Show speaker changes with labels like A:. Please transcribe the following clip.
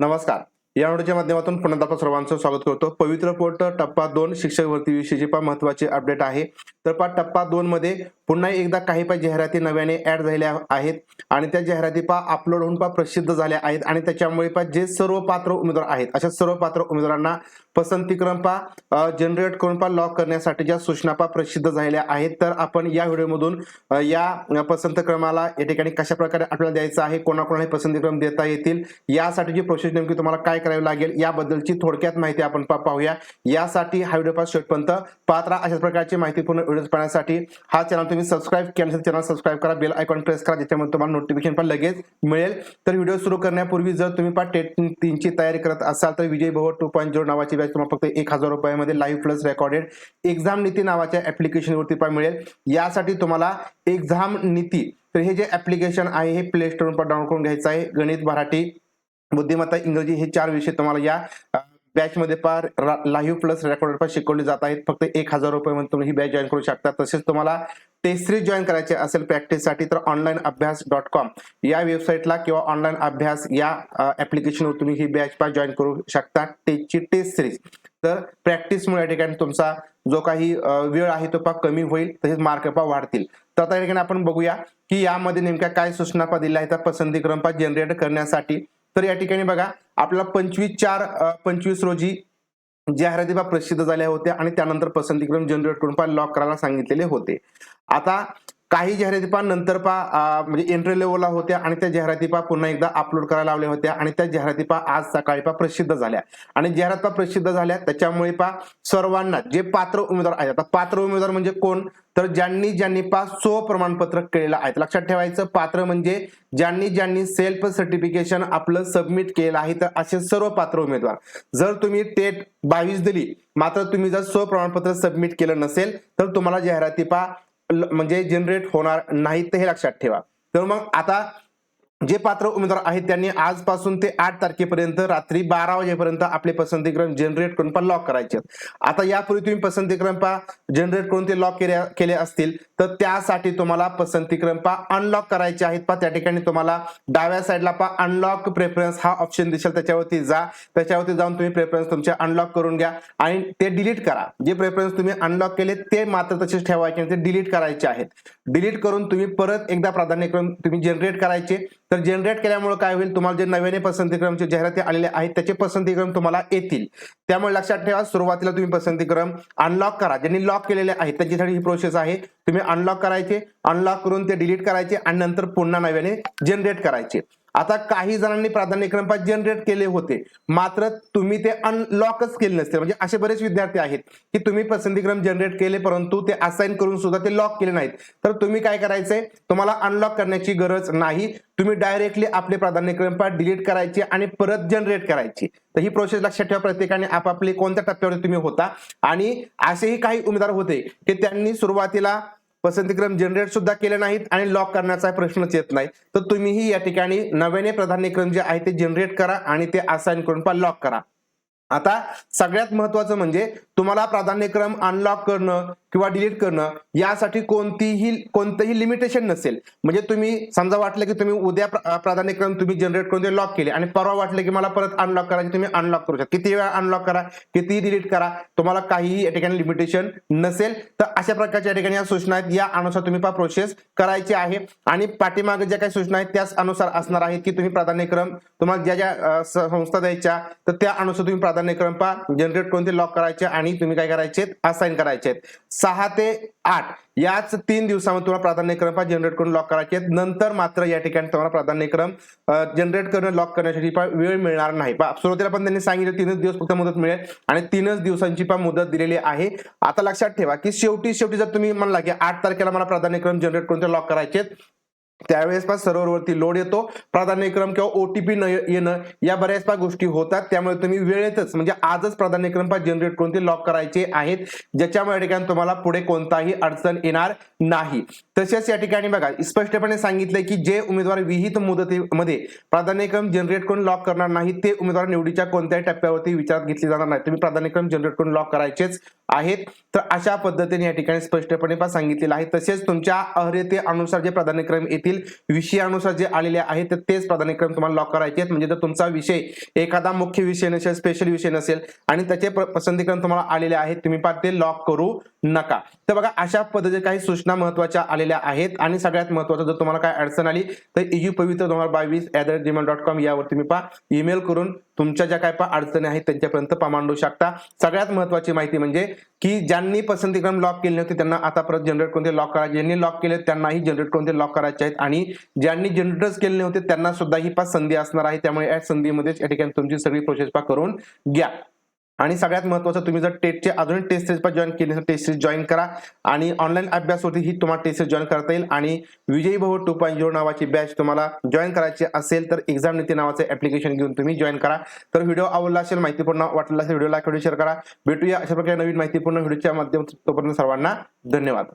A: नमस्कार. या व्हिडिओच्या माध्यमातून पुन्हा आपण सर्वांचं स्वागत करतो. पवित्र पोर्ट टप्पा दोन शिक्षक भरतीविषयीची पण महत्वाची अपडेट आहे. तर पा टप्पा दोन मध्ये पुन्हा एकदा काही पा जाहिराती नव्याने ऍड झालेल्या आहेत आणि त्या जाहिराती पा अपलोड होऊन पा प्रसिद्ध झाल्या आहेत आणि त्याच्यामुळे पा जे सर्व पात्र उमेदवार आहेत अशा सर्व पात्र उमेदवारांना पसंतीक्रम पा जनरेट करून पा लॉक करण्यासाठी ज्या सूचना पा प्रसिद्ध झालेल्या आहेत. तर आपण या व्हिडिओमधून या पसंतक्रमाला या ठिकाणी कशा प्रकारे आपल्याला द्यायचं आहे कोणाकोणाला पसंतीक्रम देता येतील यासाठीची प्रोसेस नेमकी तुम्हाला काय करावी लागेल. याबद्दलची थोडक्यात माहिती आपण पाहूया. यासाठी हा व्हिडिओ पास शेवटपर्यंत पाहत राहा अशाच प्रकारची माहितीपूर्ण व्हिडिओ पाहण्यासाठी हा चॅनल तुम्ही सबस्क्राईब केला चॅनल सबस्क्राईब करा बेल आयकॉन प्रेस करा ज्याच्यामध्ये तुम्हाला नोटिफिकेशन पण लगेच मिळेल. तर व्हिडिओ सुरू करण्यापूर्वी जर तुम्ही पा टेट तीनची तयारी करत असाल तर Vijay Bhava two point zero नावाची बॅच तुम्हाला फक्त एक हजार रुपयामध्ये live plus recorded exam Niti नावाच्या ऍप्लिकेशनवरती पण मिळेल. यासाठी तुम्हाला एक्झाम नीती तर हे जे ऍप्लिकेशन आहे हे प्ले पण डाउनलोड करून घ्यायचं आहे. गणित मराठी बुद्धिमत्ता इंग्रजी हे चार विषय तुम्हाला या बॅच मध्ये पार लाईव्ह प्लस रेकॉर्डर पण शिकवले जात आहेत. फक्त एक हजार रुपयेमध्ये तुम्ही ही बॅच जॉईन करू शकता. तसेच तुम्हाला टेस्ट सिरीज जॉईन करायचे असेल प्रॅक्टिससाठी तर ऑनलाईन अभ्यास डॉट कॉम या वेबसाईटला किंवा ऑनलाईन अभ्यास या ऍप्लिकेशनवर तुम्ही ही बॅच पा जॉईन करू शकता. टेस्टची टेस्ट सिरीज तर प्रॅक्टिसमुळे या ठिकाणी तुमचा जो काही वेळ आहे तो पा कमी होईल तसेच मार्क पा वाढतील. तर आता या ठिकाणी आपण बघूया की यामध्ये नेमक्या काय सूचना पा दिल्या आहेत. पसंतीक्रम पा जनरेट करण्यासाठी तर या ठिकाणी बघा आपल्याला पंचवीस चार पंचवीस रोजी जाहिराती प्रसिद्ध झाल्या होत्या आणि त्यानंतर पसंतीक्रम जनरेट करून लॉक करायला सांगितलेले होते. आता काही जाहिराती पहा नंतर पा म्हणजे एंट्री लेवलला होत्या आणि त्या जाहिराती पहा पुन्हा एकदा अपलोड करायला लावल्या होत्या आणि त्या जाहिराती पहा आज सकाळी पा प्रसिद्ध झाल्या. आणि जाहिरात पा प्रसिद्ध झाल्या त्याच्यामुळे पा सर्वांना जे पात्र उमेदवार आहेत आता पात्र उमेदवार म्हणजे कोण? तर ज्यांनी ज्यांनी पा सो प्रमाणपत्र केलेलं आहे. लक्षात ठेवायचं पात्र म्हणजे ज्यांनी ज्यांनी सेल्फ सर्टिफिकेशन आपलं सबमिट केलं आहे तर असे सर्व पात्र उमेदवार. जर तुम्ही टेट बावीस दिली मात्र तुम्ही जर स्व प्रमाणपत्र सबमिट केलं नसेल तर तुम्हाला जाहिराती पा म्हणजे जनरेट होणार नाहीत ते हे लक्षात ठेवा. तर मग आता जे पात्र उमेदवार आहेत त्यांनी आजपासून ते आठ तारखेपर्यंत रात्री बारा वाजेपर्यंत आपले पसंतीक्रम जनरेट करून पण लॉक करायचे. आता यापूर्वी तुम्ही पसंतीक्रम पा जनरेट करून ते लॉक केले केले असतील तर त्यासाठी तुम्हाला पसंतीक्रम पा अनलॉक करायचे आहेत पा त्या ठिकाणी तुम्हाला डाव्या साईडला पा अनलॉक प्रेफरन्स हा ऑप्शन दिसेल त्याच्यावरती जा. त्याच्यावरती जाऊन तुम्ही प्रेफरन्स तुमचे अनलॉक करून घ्या आणि ते डिलीट करा. जे प्रेफरन्स तुम्ही अनलॉक केले ते मात्र तसेच ठेवायचे आणि ते डिलीट करायचे आहेत. डिलीट करून तुम्ही परत एकदा प्राधान्यक्रम तुम्ही जनरेट करायचे. तर जनरेट केल्यामुळे काय होईल? तुम्हाला जे नव्याने पसंतीक्रमचे जाहिराती आलेले आहेत त्याचे पसंतीक्रम तुम्हाला येतील. त्यामुळे लक्षात ठेवा सुरुवातीला तुम्ही पसंतीक्रम अनलॉक करा. ज्यांनी लॉक केलेले आहेत त्यांच्यासाठी ही प्रोसेस आहे. तुम्ही अनलॉक करायचे अनलॉक करून ते डिलीट करायचे आणि नंतर पुन्हा नव्याने जनरेट करायचे. आता काही जणांनी प्राधान्यक्रम जनरेट केले होते. मात्र तुम्ही ते अनलॉकच केले नसते. म्हणजे असे बरेच विद्यार्थी आहेत की तुम्ही पसंतीक्रम जनरेट केले परंतु ते असाइन करून सुद्धा ते लॉक केले नाहीत. तर तुम्ही काय करायचंय? तुम्हाला अनलॉक करण्याची गरज नाही. तुम्ही डायरेक्टली आपले प्राधान्यक्रम पाठ डिलीट करायचे आणि परत जनरेट करायची. तर ही प्रोसेस लक्षात ठेवा प्रत्येकाने आपापले कोणत्या टप्प्यावर तुम्ही होता. आणि असेही काही उमेदवार होते की त्यांनी सुरुवातीला पसंतीक्रम जनरेट सुद्धा केले नाहीत आणि लॉक करण्याचा प्रश्नच येत नाही. तर तुम्हीही या ठिकाणी नव्याने प्राधान्यक्रम जे आहे ते जनरेट करा आणि ते असाइन करून पण लॉक करा. आता सगळ्यात महत्वाचं म्हणजे तुम्हाला प्राधान्यक्रम अनलॉक करणं किंवा डिलीट करणं यासाठी कोणतीही कोणतंही लिमिटेशन नसेल. म्हणजे तुम्ही समजा वाटलं की तुम्ही उद्या प्राधान्यक्रम तुम्ही जनरेट करून ते लॉक केले आणि परवा वाटलं की मला परत अनलॉक करायचे तुम्ही अनलॉक करू शकता. किती वेळा अनलॉक करा किती डिलीट करा तुम्हाला काहीही या ठिकाणी लिमिटेशन नसेल. तर अशा प्रकारच्या या ठिकाणी या सूचना आहेत. या अनुसार तुम्ही पा प्रोसेस करायची आहे. आणि पाठीमागे ज्या काही सूचना आहेत त्याच अनुसार असणार आहेत की तुम्ही प्राधान्यक्रम तुम्हाला ज्या ज्या संस्था द्यायच्या तर त्या अनुसार तुम्ही प्राधान्यक्रम पा जनरेट करून ते लॉक करायचे आणि तुम्ही काय करायचे असाइन करायचे सहा ते आठ. याच तीन दिवसामध्ये तुम्हाला प्राधान्यक्रम जनरेट करून लॉक करायचे आहेत नंतर मात्र या ठिकाणी तुम्हाला प्राधान्यक्रम जनरेट करून लॉक करण्यासाठी वेळ मिळणार नाही. सुरुवातीला पण त्यांनी सांगितलं तीनच दिवस फक्त मुदत मिळेल आणि तीनच दिवसांची पण मुदत दिलेली आहे. आता लक्षात ठेवा की शेवटी शेवटी जर तुम्ही म्हणला की आठ तारखेला मला प्राधान्यक्रम जनरेट करून ते लॉक करायचे त्यावेळेस पा सर्व्हरवरती लोड येतो. प्राधान्यक्रम किंवा ओटीपी न येणं या बऱ्याच पा गोष्टी होतात. त्यामुळे तुम्ही वेळेतच म्हणजे आजच प्राधान्यक्रम पा जनरेट करून ते लॉक करायचे आहेत. ज्याच्यामुळे या ठिकाणी तुम्हाला पुढे कोणताही अडचण येणार नाही. तसेच या ठिकाणी बघा स्पष्टपणे सांगितलंय की जे उमेदवार विहित मुदतीमध्ये प्राधान्यक्रम जनरेट करून लॉक करणार नाही ते उमेदवार निवडीच्या कोणत्याही टप्प्यावरती विचारात घेतली जाणार नाही. तुम्ही प्राधान्यक्रम जनरेट करून लॉक करायचेच आहेत. तर अशा पद्धतीने या ठिकाणी स्पष्टपणे पा सांगितलेलं आहे. तसेच तुमच्या अर्हतेनुसार जे प्राधान्यक्रम येतील येथील विषयानुसार जे आलेले आहेत तर तेच प्राधान्यक्रम तुम्हाला लॉक करायचे आहेत. म्हणजे जर तुमचा विषय एखादा मुख्य विषय नसेल स्पेशल विषय नसेल आणि त्याचे प- पसंतीक्रम तुम्हाला आलेले आहेत तुम्ही पाठ ते लॉक करू नका. तर बघा अशा पद्धतीच्या काही सूचना महत्त्वाच्या आलेल्या आहेत. आणि सगळ्यात महत्वाचं जर तुम्हाला काय अडचण आली तर इयू पवित्र दोन हजार बावीस at the rate Gmail dot com यावर तुम्ही पहा. ईमेल करून तुमच्या ज्या काय अडचणी आहेत त्यांच्यापर्यंत पा मांडू शकता. सगळ्यात महत्वाची माहिती म्हणजे की ज्यांनी पसंतीक्रम लॉक केले नव्हते त्यांना आता परत जनरेट कोणते लॉक करायचे? ज्यांनी लॉक केले त्यांनाही जनरेट कोणते लॉक करायचे आहेत? आणि ज्यांनी जनरेटच केले नव्हते त्यांना सुद्धा ही पाच संधी असणार आहे. त्यामुळे या संधीमध्येच या ठिकाणी तुमची सगळी प्रोसेस पा करून घ्या. आणि सगळ्यात महत्वाचं तुम्ही जर टेटचे अजून टेस्ट सिरीज जॉईन केली तर टेस्ट सिरीज जॉईन करा. आणि ऑनलाईन अभ्यास होती ही तुम्हाला टेस्ट सिरीज जॉईन करता येईल. आणि Vijayi Bhau two point zero नावाची बॅच तुम्हाला जॉईन करायची असेल तर एक्झाम नीती नावाचं ऍप्लिकेशन घेऊन तुम्ही जॉईन करा. तर व्हिडिओ आवडला असेल माहितीपूर्ण वाटला असेल व्हिडिओ लाईक व्हिडिओ शेअर करा. भेटूया अशा प्रकारे नवीन माहितीपूर्ण व्हिडिओच्या माध्यमातून. तोपर्यंत सर्वांना धन्यवाद.